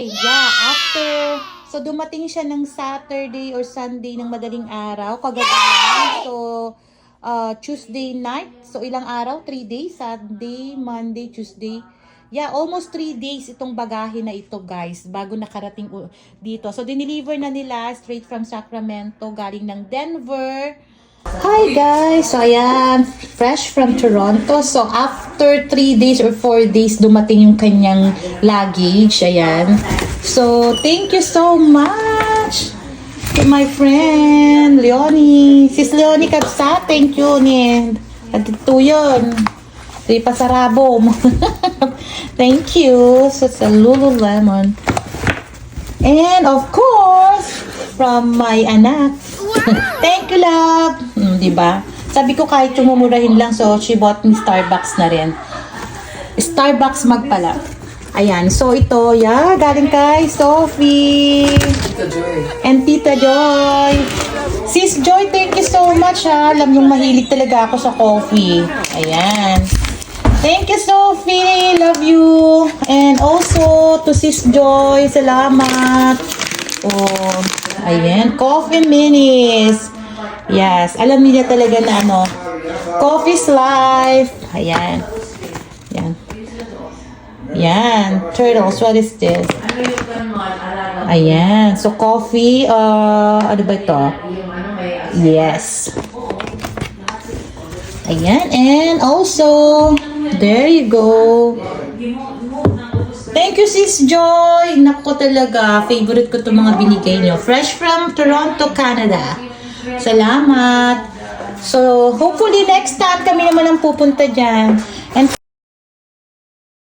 Yeah, after, so dumating siya ng Saturday or Sunday ng madaling araw, kagabi lang. So, uh, Tuesday night. So, ilang araw? Three days? Sunday, Monday, Tuesday. Yeah, almost three days itong bagahe na ito, guys, bago nakarating dito. So, dineliver na nila straight from Sacramento, galing ng Denver. Hi guys! So ayan, fresh from Toronto. So after 3 days or 4 days, dumating yung kanyang luggage. Ayan. So thank you so much to my friend Leonie. Sis Leonie Kabsa, thank you ni. At ito yun. Ito yung pasarabo mo. thank you. So sa Lululemon. And of course, from my anak. Thank you, love. Di ba? Sabi ko kahit yung mumurahin lang, so she bought me Starbucks na rin. Starbucks mug pala. Ayan, so ito, yeah, galing kay Sophie. And Tita Joy. Sis Joy, thank you so much ha. Alam niyong mahilig talaga ako sa coffee. Ayan. Thank you, Sophie. Love you. And also to Sis Joy, salamat. Oh, ayan. Coffee minis. Yes, alam niya talaga na ano. Coffee's life. Ayan. Yan. Yan. Turtles, what is this? Ayan. So, coffee, uh, ano ba ito? Yes. Ayan. And also, there you go. Thank you, Sis Joy. Nako talaga, favorite ko itong mga binigay nyo. Fresh from Toronto, Canada. Salamat. So, hopefully next time kami naman ang pupunta dyan.